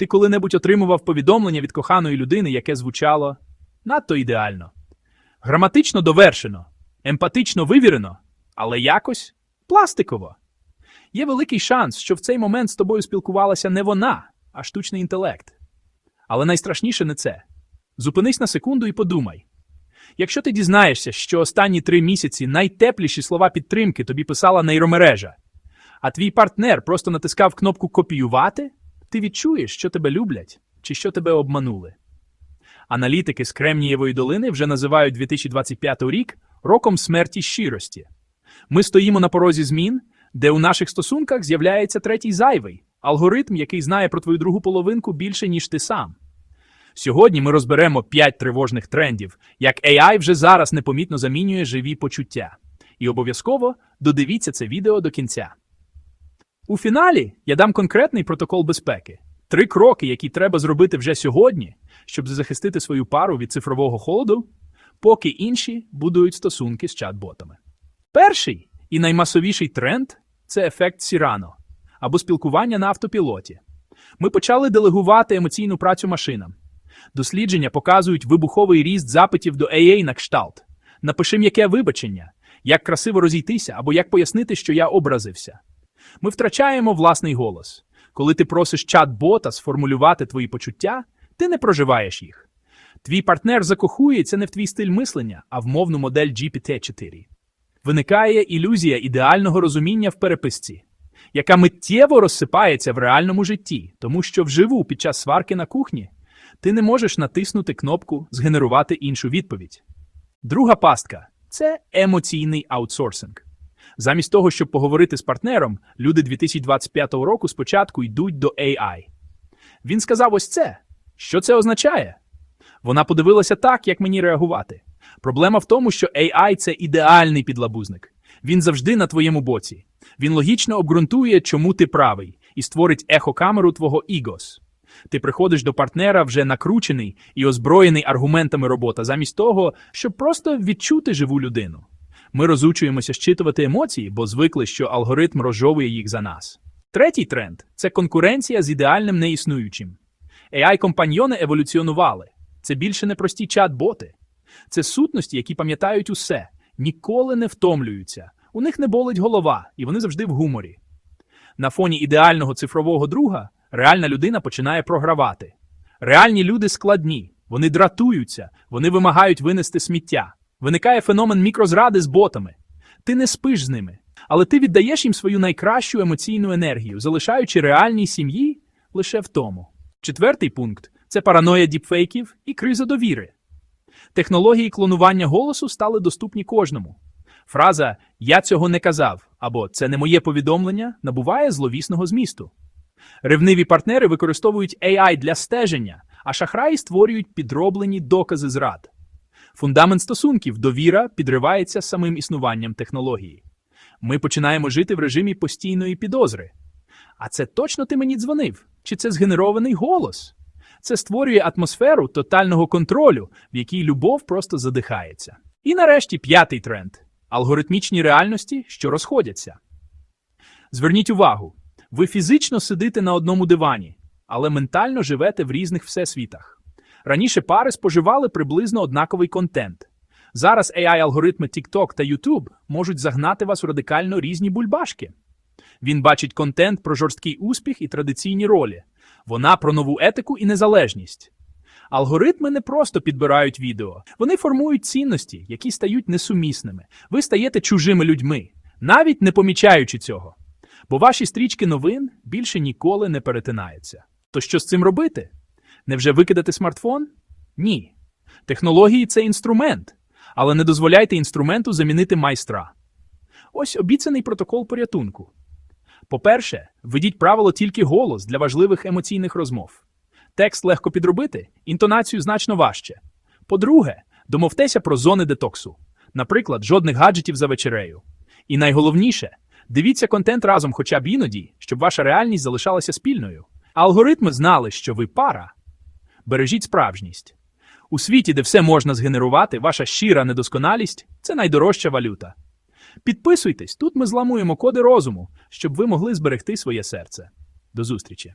Ти коли-небудь отримував повідомлення від коханої людини, яке звучало надто ідеально, граматично довершено, емпатично вивірено, але якось пластиково. Є великий шанс, що в цей момент з тобою спілкувалася не вона, а штучний інтелект. Але найстрашніше не це. Зупинись на секунду і подумай. Якщо ти дізнаєшся, що останні три місяці найтепліші слова підтримки тобі писала нейромережа, а твій партнер просто натискав кнопку копіювати, ти відчуєш, що тебе люблять чи що тебе обманули. Аналітики з Кремнієвої долини вже називають 2025 рік роком смерті щирості. Ми стоїмо на порозі змін, де у наших стосунках з'являється третій зайвий алгоритм, який знає про твою другу половинку більше, ніж ти сам. Сьогодні ми розберемо 5 тривожних трендів, як AI вже зараз непомітно замінює живі почуття. І обов'язково додивіться це відео до кінця. У фіналі я дам конкретний протокол безпеки. Три кроки, які треба зробити вже сьогодні, щоб захистити свою пару від цифрового холоду, поки інші будують стосунки з чат-ботами. Перший і наймасовіший тренд це ефект Сірано або спілкування на автопілоті. Ми почали делегувати емоційну працю машинам. Дослідження показують вибуховий ріст запитів до AA на кшталт. Напиши м'яке вибачення, як красиво розійтися або як пояснити, що я образився. Ми втрачаємо власний голос. Коли ти просиш чат-бота сформулювати твої почуття, ти не проживаєш їх. Твій партнер закохується не в твій стиль мислення, а в мовну модель GPT-4. Виникає ілюзія ідеального розуміння в переписці, яка миттєво розсипається в реальному житті, тому що вживу під час сварки на кухні ти не можеш натиснути кнопку Згенерувати іншу відповідь. Друга пастка це емоційний аутсорсинг. Замість того, щоб поговорити з партнером, люди 2025 року спочатку йдуть до AI. Він сказав ось це. Що це означає? Вона подивилася так, як мені реагувати. Проблема в тому, що AI – це ідеальний підлабузник. Він завжди на твоєму боці. Він логічно обґрунтує, чому ти правий, і створить ехокамеру твого ігос. Ти приходиш до партнера вже накручений і озброєний аргументами робота, замість того, щоб просто відчути живу людину. Ми розучуємося щитувати емоції, бо звикли, що алгоритм розжовує їх за нас. Третій тренд це конкуренція з ідеальним неіснуючим. AI-компаньйони еволюціонували. Це більше не прості чат-боти. Це сутності, які пам'ятають усе, ніколи не втомлюються. У них не болить голова, і вони завжди в гуморі. На фоні ідеального цифрового друга реальна людина починає програвати. Реальні люди складні, вони дратуються, вони вимагають винести сміття. Виникає феномен мікрозради з ботами. Ти не спиш з ними, але ти віддаєш їм свою найкращу емоційну енергію, залишаючи реальній сім'ї лише в тому. Четвертий пункт це параноя діпфейків і криза довіри. Технології клонування голосу стали доступні кожному. Фраза Я цього не казав або Це не моє повідомлення набуває зловісного змісту. Ревниві партнери використовують AI для стеження, а шахраї створюють підроблені докази зрад. Фундамент стосунків, довіра підривається самим існуванням технології. Ми починаємо жити в режимі постійної підозри. А це точно ти мені дзвонив? Чи це згенерований голос? Це створює атмосферу тотального контролю, в якій любов просто задихається. І нарешті п'ятий тренд алгоритмічні реальності, що розходяться. Зверніть увагу, ви фізично сидите на одному дивані, але ментально живете в різних всесвітах. Раніше пари споживали приблизно однаковий контент. Зараз AI-алгоритми TikTok та YouTube можуть загнати вас у радикально різні бульбашки. Він бачить контент про жорсткий успіх і традиційні ролі. Вона про нову етику і незалежність. Алгоритми не просто підбирають відео, вони формують цінності, які стають несумісними. Ви стаєте чужими людьми, навіть не помічаючи цього. Бо ваші стрічки новин більше ніколи не перетинаються. То що з цим робити? Невже викидати смартфон? Ні. Технології це інструмент, але не дозволяйте інструменту замінити майстра. Ось обіцяний протокол порятунку. По-перше, введіть правило тільки голос для важливих емоційних розмов. Текст легко підробити, інтонацію значно важче. По-друге, домовтеся про зони детоксу. Наприклад, жодних гаджетів за вечерею. І найголовніше, дивіться контент разом хоча б іноді, щоб ваша реальність залишалася спільною. Алгоритми знали, що ви пара. Бережіть справжність. У світі, де все можна згенерувати, ваша щира недосконалість це найдорожча валюта. Підписуйтесь, тут ми зламуємо коди розуму, щоб ви могли зберегти своє серце. До зустрічі!